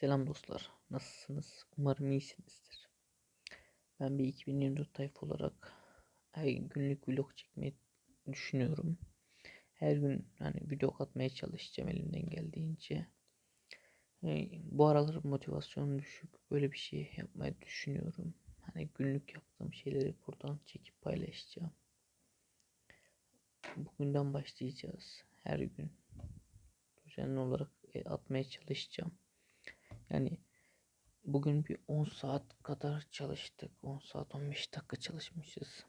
Selam dostlar. Nasılsınız? Umarım iyisinizdir. Ben bir 2024 tayfa olarak her günlük vlog çekmeyi düşünüyorum. Her gün hani vlog atmaya çalışacağım elimden geldiğince. Ee, bu aralar motivasyonum düşük. Böyle bir şey yapmayı düşünüyorum. Hani günlük yaptığım şeyleri buradan çekip paylaşacağım. Bugünden başlayacağız. Her gün düzenli olarak e, atmaya çalışacağım. Yani bugün bir 10 saat kadar çalıştık. 10 saat 15 dakika çalışmışız.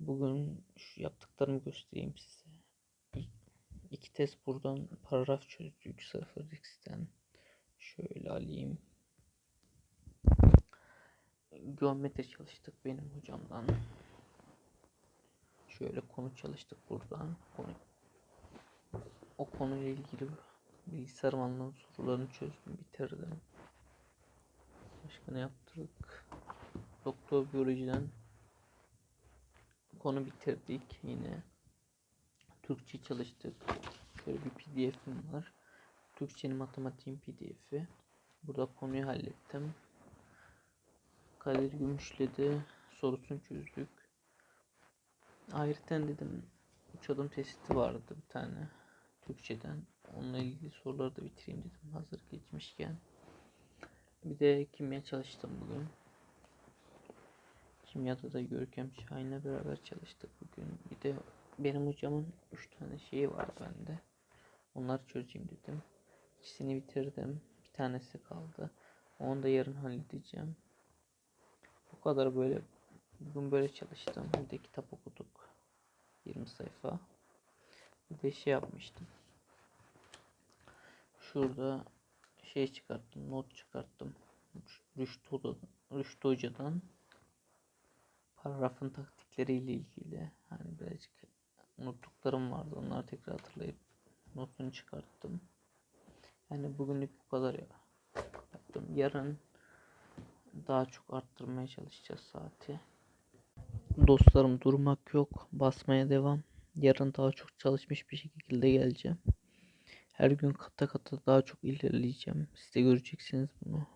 Bugün şu yaptıklarımı göstereyim size. İ- İki test buradan paragraf çözdük. Sıfır X'ten. Şöyle alayım. Geometri çalıştık benim hocamdan. Şöyle konu çalıştık buradan. Konu o konuyla ilgili bilgisayar alanının sorularını çözdüm, bitirdim. Başka ne yaptık? Doktor biyolojiden konu bitirdik yine. Türkçe çalıştık. Şöyle bir pdf'im var. Türkçenin matematiğin pdf'i. Burada konuyu hallettim. Kadir Gümüş'le de sorusunu çözdük. Ayrıca dedim üç adım testi vardı bir tane. Türkçeden. Onunla ilgili soruları da bitireyim dedim hazır geçmişken. Bir de kimya çalıştım bugün. Kimyada da Görkem Şahin'le beraber çalıştık bugün. Bir de benim hocamın 3 tane şeyi var bende. Onları çözeyim dedim. İkisini bitirdim. Bir tanesi kaldı. Onu da yarın halledeceğim. Bu kadar böyle bugün böyle çalıştım. Bir de kitap okuduk. 20 sayfa. Bir de şey yapmıştım. Şurada şey çıkarttım, not çıkarttım. Rüştü, Rüştü Hoca'dan paragrafın taktikleriyle ilgili hani birazcık unuttuklarım vardı. Onları tekrar hatırlayıp notunu çıkarttım. Yani bugünlük bu kadar ya. Yaptım. Yarın daha çok arttırmaya çalışacağız saati. Dostlarım durmak yok. Basmaya devam. Yarın daha çok çalışmış bir şekilde geleceğim. Her gün kata kata daha çok ilerleyeceğim. Siz de göreceksiniz bunu.